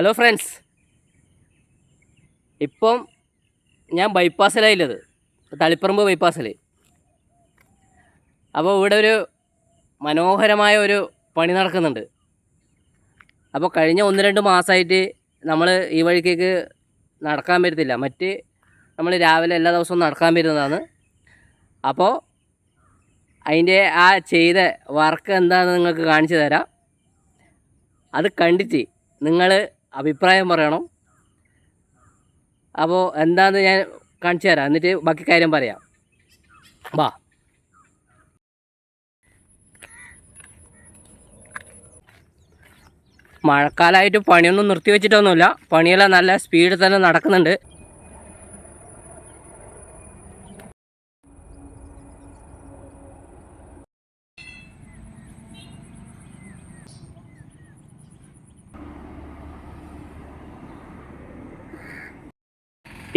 Hello friends ഇപ്പം ഞാൻ ബൈപ്പാസിലായില്ലത് തളിപ്പറമ്പ് ബൈപ്പാസിൽ അപ്പോൾ ഇവിടെ ഒരു മനോഹരമായ ഒരു പണി നടക്കുന്നുണ്ട്. അപ്പോൾ കഴിഞ്ഞ ഒന്ന് രണ്ട് മാസമായിട്ട് നമ്മൾ ഈ വഴിക്കേക്ക് നടക്കാൻ പറ്റത്തില്ല. മറ്റ് നമ്മൾ രാവിലെ എല്ലാ ദിവസവും നടക്കാൻ പറ്റുന്നതാണ്. അപ്പോൾ അതിന്റെ ആ ചെയ്ത വർക്ക് എന്താണെന്ന് നിങ്ങൾക്ക് കാണിച്ചു തരാം. അത് കണ്ടിട്ട് നിങ്ങൾ അഭിപ്രായം പറയണം. അപ്പോൾ എന്താണെന്ന് ഞാൻ കാണിച്ചു തരാം. എന്നിട്ട് ബാക്കി കാര്യം പറയാം. വാ മഴക്കാലമായിട്ട് പണിയൊന്നും നിർത്തി വെച്ചിട്ടൊന്നുമില്ല പണിയെല്ലാം നല്ല സ്പീഡിൽ തന്നെ നടക്കുന്നുണ്ട്.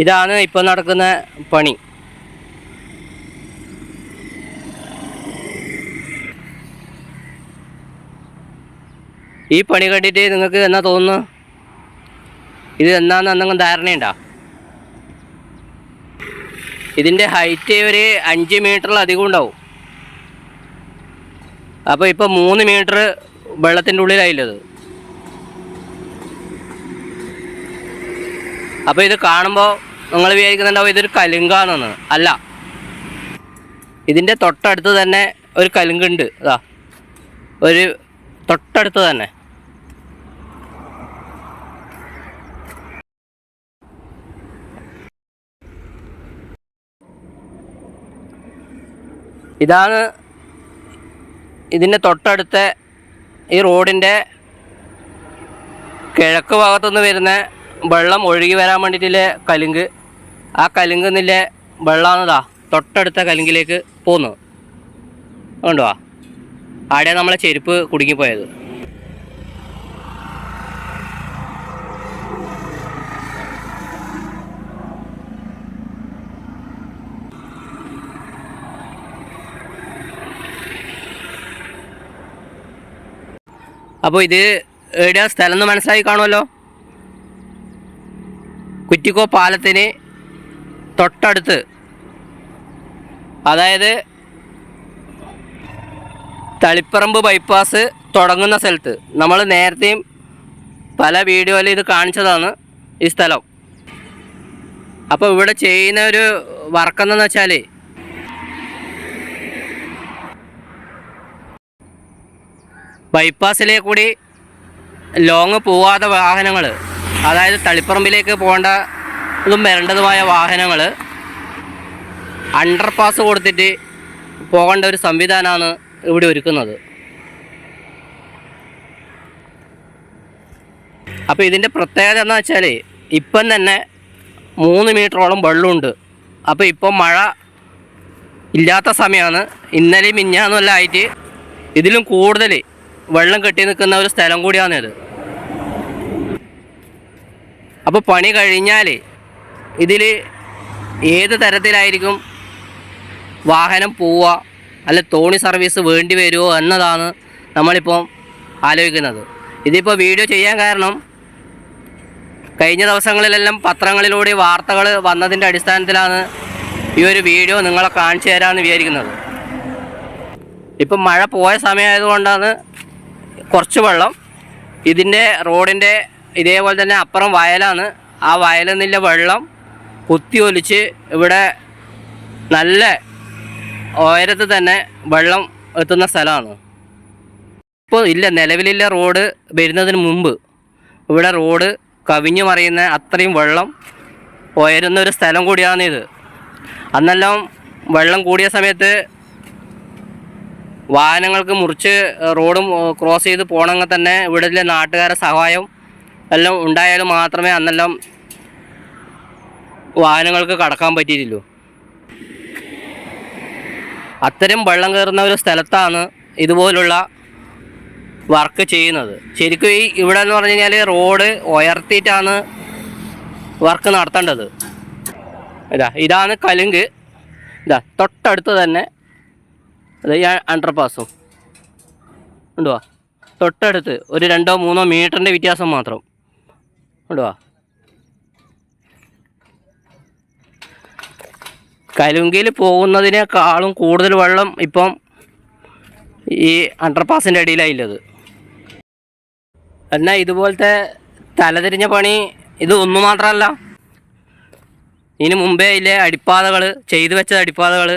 ഇതാണ് ഇപ്പോൾ നടക്കുന്ന പണി. ഈ പണി കണ്ടിട്ട് നിങ്ങൾക്ക് എന്നാ തോന്നുന്നു? ഇത് എന്നാന്ന് എന്തെങ്കിലും ധാരണയുണ്ടോ? ഇതിന്റെ ഹൈറ്റ് ഒരു അഞ്ച് മീറ്ററിലധികം ഉണ്ടാവും. അപ്പോൾ ഇപ്പോൾ മൂന്ന് മീറ്റർ വെള്ളത്തിന്റെ ഉള്ളിലായില്ലത് അപ്പോൾ ഇത് കാണുമ്പോൾ നിങ്ങൾ വിചാരിക്കുന്നുണ്ടാവും ഇതൊരു കലുങ്കാണെന്ന് അല്ല. ഇതിന്റെ തൊട്ടടുത്ത് തന്നെ ഒരു കലുങ്കുണ്ട്. അതാ ഒരു തൊട്ടടുത്ത് തന്നെ. ഇതാണ് ഇതിന്റെ തൊട്ടടുത്ത ഈ റോഡിന്റെ കിഴക്ക് ഭാഗത്തുനിന്ന് വരുന്ന വെള്ളം ഒഴുകി വരാൻ വേണ്ടിയിട്ടുള്ള കലുങ്ക്? ആ കലുങ്ക് നിന്നിലെ വെള്ളമാണതാ തൊട്ടടുത്ത കലുങ്കിലേക്ക് പോകുന്നത് കണ്ടോ? ആടെ നമ്മളെ ചെരുപ്പ് കുടുങ്ങിപ്പോയത്. അപ്പോൾ ഇത് എവിടെയാ സ്ഥലം എന്ന് മനസ്സിലായി കാണുമല്ലോ? കുറ്റിക്കോ പാലത്തിന് തൊട്ടടുത്ത്. അതായത് തളിപ്പറമ്പ് ബൈപ്പാസ് തുടങ്ങുന്ന സ്ഥലത്ത്. നമ്മൾ നേരത്തെയും പല വീഡിയോയിൽ ഇത് കാണിച്ചതാണ് ഈ സ്ഥലം. അപ്പോൾ ഇവിടെ ചെയ്യുന്ന ഒരു വർക്കെന്നു വെച്ചാൽ ബൈപ്പാസിലെ കൂടി ലോങ് പോവാതെ വാഹനങ്ങൾ അതായത് തളിപ്പറമ്പിലേക്ക് പോകേണ്ടതും വരേണ്ടതുമായ വാഹനങ്ങൾ അണ്ടർ പാസ് കൊടുത്തിട്ട് പോകേണ്ട ഒരു സംവിധാനമാണ് ഇവിടെ ഒരുക്കുന്നത്. അപ്പോൾ ഇതിന്റെ പ്രത്യേകത എന്ന് വെച്ചാൽ ഇപ്പം തന്നെ മൂന്ന് മീറ്ററോളം വെള്ളമുണ്ട്. അപ്പോൾ ഇപ്പം മഴ ഇല്ലാത്ത സമയമാണ് ഇന്നലെ മിഞ്ഞാന്നെല്ലാം ആയിട്ട് ഇതിലും കൂടുതൽ വെള്ളം കെട്ടി നിൽക്കുന്ന ഒരു സ്ഥലം കൂടിയാണിത്. അപ്പോൾ പണി കഴിഞ്ഞാൽ ഇതിൽ ഏത് തരത്തിലായിരിക്കും വാഹനം പോവുക? അല്ല തോണി സർവീസ് വേണ്ടി വരുമോ എന്നതാണ് നമ്മളിപ്പോൾ ആലോചിക്കുന്നത്. ഇതിപ്പോൾ വീഡിയോ ചെയ്യാൻ കാരണം കഴിഞ്ഞ ദിവസങ്ങളിലെല്ലാം പത്രങ്ങളിലൂടെ വാർത്തകൾ വന്നതിന്റെ അടിസ്ഥാനത്തിലാണ് ഈ ഒരു വീഡിയോ നിങ്ങളെ കാണിച്ചു തരാമെന്ന് വിചാരിക്കുന്നത്. ഇപ്പം മഴ പോയ സമയമായതുകൊണ്ടാണ് കുറച്ച് വെള്ളം ഇതിന്റെ റോഡിന്റെ ഇതേപോലെ തന്നെ അപ്പുറം വയലാണ്. ആ വയലിൽ നിന്നുള്ള വെള്ളം കുത്തി ഒലിച്ച് ഇവിടെ നല്ല ഉയരത്തിൽ തന്നെ വെള്ളം എത്തുന്ന സ്ഥലമാണ്. ഇപ്പോൾ ഇല്ല നിലവിലില്ല റോഡ് വരുന്നതിന് മുമ്പ്. ഇവിടെ റോഡ് കവിഞ്ഞു മറിയുന്ന അത്രയും വെള്ളം ഉയരുന്ന ഒരു സ്ഥലം കൂടിയാണിത് അന്നെല്ലാം വെള്ളം കൂടിയ സമയത്ത് വാഹനങ്ങൾക്ക് മുറിച്ച് റോഡും ക്രോസ് ചെയ്ത് പോകണമെങ്കിൽ തന്നെ ഇവിടെ നാട്ടുകാരുടെ സഹായം എല്ലാം ഉണ്ടായാലും മാത്രമേ അന്നെല്ലാം വാഹനങ്ങൾക്ക് കടക്കാൻ പറ്റിയിട്ടുള്ളൂ. അത്തരം വെള്ളം കയറുന്ന ഒരു സ്ഥലത്താണ് ഇതുപോലുള്ള വർക്ക് ചെയ്യുന്നത്. ശരിക്കും ഈ ഇവിടെ എന്ന് പറഞ്ഞു കഴിഞ്ഞാൽ റോഡ് ഉയർത്തിയിട്ടാണ് വർക്ക് നടത്തേണ്ടത്. ഇതാ ഇതാണ് കലുങ്ക്. ഇതാ തൊട്ടടുത്ത് തന്നെ അത് ഈ അണ്ടർപാസും ഉണ്ടോ? തൊട്ടടുത്ത് ഒരു രണ്ടോ മൂന്നോ മീറ്ററിന്റെ വ്യത്യാസം മാത്രം. കൊണ്ടുവാ കലുങ്കിൽ പോകുന്നതിനേക്കാളും കൂടുതൽ വെള്ളം ഇപ്പം ഈ അണ്ടർപാസിന്റെ അടിയിലായില്ലത്. എന്നാൽ ഇതുപോലത്തെ തലതിരിഞ്ഞ പണി ഇത് ഒന്നു മാത്രമല്ല. ഇനി മുമ്പേ ഇല്ലേ അടിപ്പാതകൾ ചെയ്തു വെച്ച അടിപ്പാതകൾ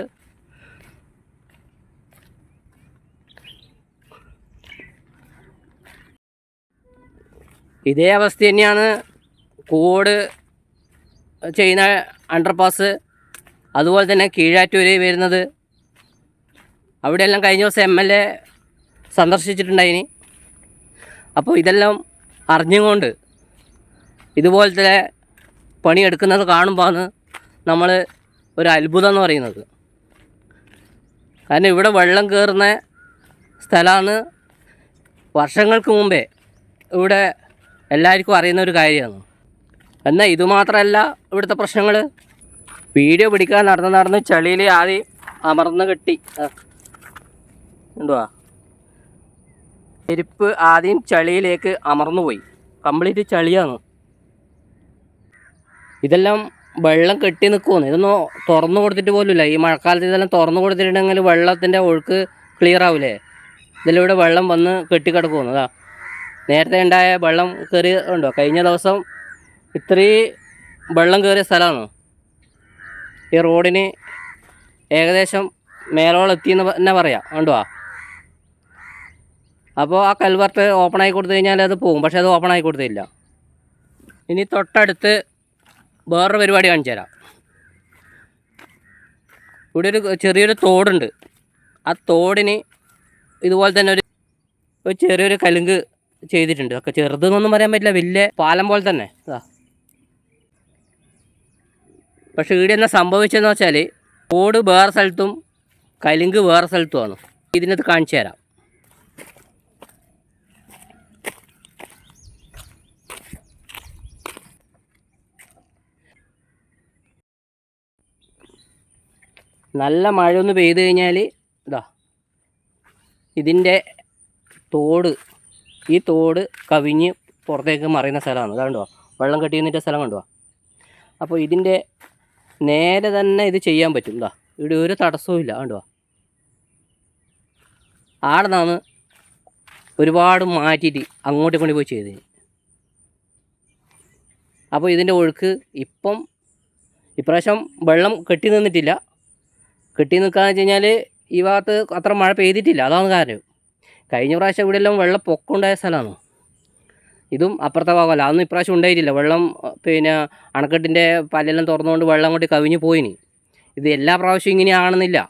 ഇതേ അവസ്ഥ തന്നെയാണ് കൂട് ചെയ്യുന്ന അണ്ടർപാസ് അതുപോലെ തന്നെ കീഴാറ്റൂര് വരുന്നത്. അവിടെയെല്ലാം കഴിഞ്ഞ ദിവസം എം എൽ എ സന്ദർശിച്ചിട്ടുണ്ടായിനി. അപ്പോൾ ഇതെല്ലാം അറിഞ്ഞുകൊണ്ട് ഇതുപോലത്തെ പണിയെടുക്കുന്നത് കാണുമ്പോഴാണ് നമ്മൾ ഒരു അത്ഭുതം എന്ന് പറയുന്നത്. കാരണം ഇവിടെ വെള്ളം കയറുന്ന സ്ഥലമാണ്. വർഷങ്ങൾക്ക് മുമ്പേ ഇവിടെ എല്ലാവർക്കും അറിയുന്ന ഒരു കാര്യമാണ്. എന്നാൽ ഇതുമാത്രമല്ല ഇവിടുത്തെ പ്രശ്നങ്ങൾ. വീഡിയോ പിടിക്കാൻ നടന്ന് നടന്ന് ചളിയിൽ ആദ്യം അമർന്ന് കെട്ടി. എന്തുവാ? എരിപ്പ് ആദ്യം ചളിയിലേക്ക് അമർന്നു പോയി. കംപ്ലീറ്റ് ചളിയാണ്. ഇതെല്ലാം വെള്ളം കെട്ടി നിൽക്കുമെന്ന് ഇതൊന്നും തുറന്നു കൊടുത്തിട്ട് പോലുമില്ല. ഈ മഴക്കാലത്ത് ഇതെല്ലാം തുറന്നു കൊടുത്തിട്ടുണ്ടെങ്കിൽ വെള്ളത്തിന്റെ ഒഴുക്ക് ക്ലിയർ ആവില്ലേ ഇതിലൂടെ വെള്ളം വന്ന് കെട്ടിക്കിടക്കുമെന്ന് അതാ. നേരത്തെ ഉണ്ടായ വെള്ളം കയറി ഉണ്ടോ? കഴിഞ്ഞ ദിവസം ഇത്രയും വെള്ളം കയറിയ സ്ഥലമാണ്? ഈ റോഡിന് ഏകദേശം മേലോളം എത്തിയെന്ന് തന്നെ പറയാം? ഉണ്ടോ? അപ്പോൾ ആ കൽവർട്ട് ഓപ്പൺ ആയി കൊടുത്തു കഴിഞ്ഞാൽ അത് പോകും. പക്ഷേ അത് ഓപ്പൺ ആയി കൊടുത്തില്ല. ഇനി തൊട്ടടുത്ത് വേറൊരു പരിപാടി കാണിച്ചു തരാം. ഇവിടെ ഒരു ചെറിയൊരു തോടുണ്ട്. ആ തോടിന് ഇതുപോലെ തന്നെ ഒരു ചെറിയൊരു കലുങ്ക് ചെയ്തിട്ടുണ്ട്. ഒക്കെ ചെറുതെന്നൊന്നും പറയാൻ പറ്റില്ല. വലിയ പാലം പോലെ തന്നെ. പക്ഷേ ഇവിടെ എന്നാ സംഭവിച്ചതെന്ന് വെച്ചാൽ ഓട് വേറെ സ്ഥലത്തും കലുങ്ക് വേറെ സ്ഥലത്തുമാണ്. ഇതിനകത്ത് കാണിച്ചു തരാം. നല്ല മഴ ഒന്ന് പെയ്ത് കഴിഞ്ഞാൽ ഇതാ ഇതിന്റെ തോട് ഈ തോട് കവിഞ്ഞ് പുറത്തേക്ക് മറിയുന്ന സ്ഥലമാണ്. കണ്ടോ? വെള്ളം കെട്ടി നിന്നിട്ട സ്ഥലം കണ്ടോ? അപ്പോൾ ഇതിന്റെ നേരെ തന്നെ ഇത് ചെയ്യാൻ പറ്റും. എന്താ ഇവിടെ ഒരു തടസ്സവും ഇല്ല. കണ്ടോ? ആടെ നിന്നാണ് ഒരുപാട് മാറ്റിയിട്ട് അങ്ങോട്ട് കൊണ്ട് പോയി ചെയ്തത് അപ്പോൾ ഇതിന്റെ ഒഴുക്ക് ഇപ്പം ഇപ്രാവശ്യം വെള്ളം കെട്ടി നിന്നിട്ടില്ല. കെട്ടി നിൽക്കാന്ന് വെച്ച് കഴിഞ്ഞാൽ ഈ ഭാഗത്ത് അത്ര മഴ പെയ്തിട്ടില്ല. അതാണ് കാരണം. കഴിഞ്ഞ പ്രാവശ്യം ഇവിടെ എല്ലാം വെള്ളം പൊക്കമുണ്ടായ സ്ഥലമാണ്. ഇതും അപ്പുറത്തെ ഭാഗമല്ല. അതൊന്നും ഇപ്രാവശ്യം ഉണ്ടായിട്ടില്ല. വെള്ളം പിന്നെ അണക്കെട്ടിന്റെ പല്ലെല്ലാം തുറന്നുകൊണ്ട് വെള്ളം അങ്ങോട്ട് കവിഞ്ഞു പോയിനി. ഇത് എല്ലാ പ്രാവശ്യവും ഇങ്ങനെയാണെന്നില്ല.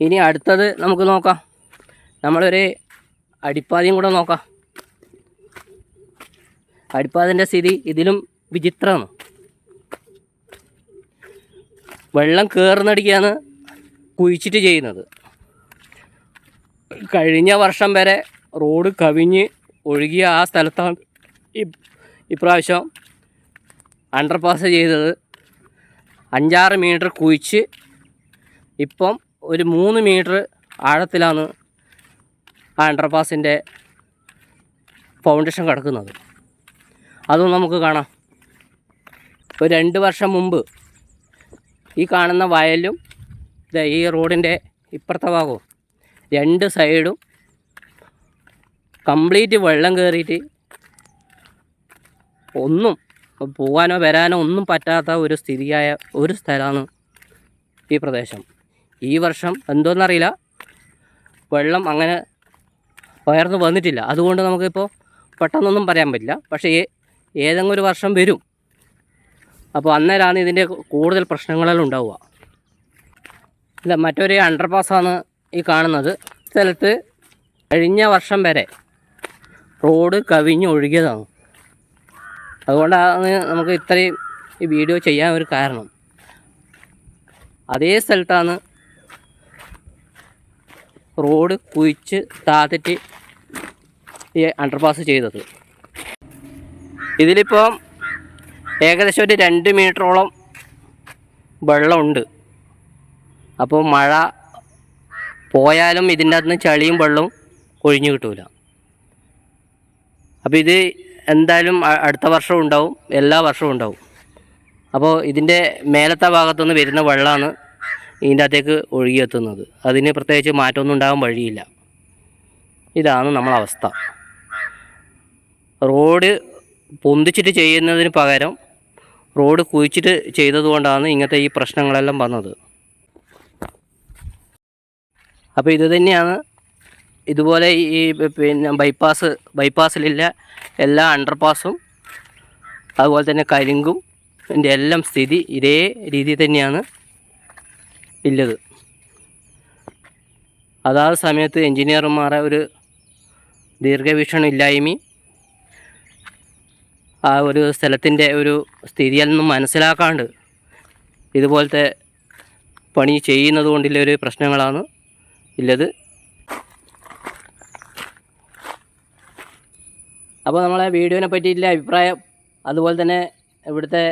ഇനി അടുത്തത് നമുക്ക് നോക്കാം. നമ്മളൊരു അടിപ്പാതിയും കൂടെ നോക്കാം. അടിപ്പാതിന്റെ സ്ഥിതി ഇതിലും വിചിത്രമാണ്. വെള്ളം കയറുന്നടിക്കാണ് കുഴിച്ചിട്ട് ചെയ്യുന്നത്. കഴിഞ്ഞ വർഷം വരെ റോഡ് കവിഞ്ഞ് ഒഴുകിയ ആ സ്ഥലത്താണ് ഇപ്രാവശ്യം അണ്ടർപാസ് ചെയ്തത്. അഞ്ചാറ് മീറ്റർ കുഴിച്ച് ഇപ്പം ഒരു മൂന്ന് മീറ്റർ ആഴത്തിലാണ് ആ അണ്ടർപാസിന്റെ ഫൗണ്ടേഷൻ കിടക്കുന്നത്. അതും നമുക്ക് കാണാം. ഒരു രണ്ട് വർഷം മുമ്പ് ഈ കാണുന്ന വയലും ഈ റോഡിന്റെ ഇപ്പുറത്തെ ഭാഗവും രണ്ട് സൈഡും കംപ്ലീറ്റ് വെള്ളം കയറിയിട്ട് ഒന്നും പോകാനോ വരാനോ ഒന്നും പറ്റാത്ത ഒരു സ്ഥിതിയായ ഒരു സ്ഥലമാണ് ഈ പ്രദേശം. ഈ വർഷം എന്തോന്നറിയില്ല. വെള്ളം അങ്ങനെ ഉയർന്നു വന്നിട്ടില്ല. അതുകൊണ്ട് നമുക്കിപ്പോൾ പെട്ടെന്നൊന്നും പറയാൻ പറ്റില്ല. പക്ഷേ ഏതെങ്കിലും ഒരു വർഷം വരും. അപ്പോൾ അന്നേരമാണ് ഇതിന്റെ കൂടുതൽ പ്രശ്നങ്ങളെല്ലാം ഉണ്ടാവുക. ഇല്ല മറ്റൊരു അണ്ടർപാസ്സാണ് ഈ കാണുന്നത്. സ്ഥലത്ത് കഴിഞ്ഞ വർഷം വരെ റോഡ് കവിഞ്ഞ് ഒഴുകിയതാണ്. അതുകൊണ്ടാണ് നമുക്ക് ഇത്രയും ഈ വീഡിയോ ചെയ്യാൻ ഒരു കാരണം. അതേ സ്ഥലത്താണ് റോഡ് കുഴിച്ച് താത്തിട്ട് ഈ അണ്ടർപാസ് ചെയ്തത്. ഇതിലിപ്പം ഏകദേശം ഒരു രണ്ട് മീറ്ററോളം വെള്ളമുണ്ട്. അപ്പോൾ മഴ പോയാലും ഇതിന്റെ അകത്ത് നിന്ന് ചളിയും വെള്ളവും ഒഴിഞ്ഞു കിട്ടൂല. അപ്പോൾ ഇത് എന്തായാലും അടുത്ത വർഷവും ഉണ്ടാവും എല്ലാ വർഷവും ഉണ്ടാവും. അപ്പോൾ ഇതിന്റെ മേലത്തെ ഭാഗത്തുനിന്ന് വരുന്ന വെള്ളമാണ് ഇതിന്റെ അകത്തേക്ക് ഒഴുകിയെത്തുന്നത്. അതിന് പ്രത്യേകിച്ച് മാറ്റമൊന്നും ഉണ്ടാകാൻ വഴിയില്ല. ഇതാണ് നമ്മളെ അവസ്ഥ. റോഡ് പൊന്തിച്ചിട്ട് ചെയ്യുന്നതിന് പകരം റോഡ് കുഴിച്ചിട്ട് ചെയ്തതുകൊണ്ടാണ് ഇങ്ങനത്തെ ഈ പ്രശ്നങ്ങളെല്ലാം വന്നത്. അപ്പോൾ ഇത് തന്നെയാണ്. ഇതുപോലെ ഈ പിന്നെ ബൈപ്പാസ് ബൈപ്പാസിലുള്ള എല്ലാ അണ്ടർപാസും അതുപോലെ തന്നെ കരിങ്കും ഇതിന്റെ എല്ലാം സ്ഥിതി ഇതേ രീതിയിൽ തന്നെയാണ് ഉള്ളത് അതാത് സമയത്ത് എൻജിനീയർമാരെ ഒരു ദീർഘവീക്ഷണം ഇല്ലായ്മയും ആ ഒരു സ്ഥലത്തിന്റെ ഒരു സ്ഥിതിയൊന്നും മനസ്സിലാക്കാണ്ട് ഇതുപോലത്തെ പണി ചെയ്യുന്നത് കൊണ്ടുള്ള ഒരു പ്രശ്നങ്ങളാണ്. ഉള്ളത് അപ്പോൾ നമ്മളെ വീഡിയോനെ പറ്റിയിട്ടുള്ള അഭിപ്രായം അതുപോലെ തന്നെ ഇവിടുത്തെ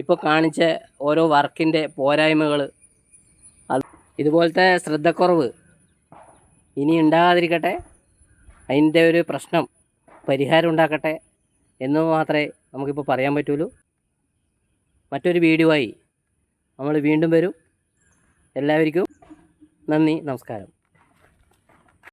ഇപ്പോൾ കാണിച്ച ഓരോ വർക്കിന്റെ പോരായ്മകൾ ഇതുപോലത്തെ ശ്രദ്ധക്കുറവ് ഇനി ഉണ്ടാകാതിരിക്കട്ടെ. അതിന്റെ ഒരു പ്രശ്നം പരിഹാരം ഉണ്ടാക്കട്ടെ എന്ന് മാത്രമേ നമുക്കിപ്പോൾ പറയാൻ പറ്റുള്ളൂ. മറ്റൊരു വീഡിയോ ആയി നമ്മൾ വീണ്ടും വരും. എല്ലാവർക്കും നന്ദി നമസ്കാരം.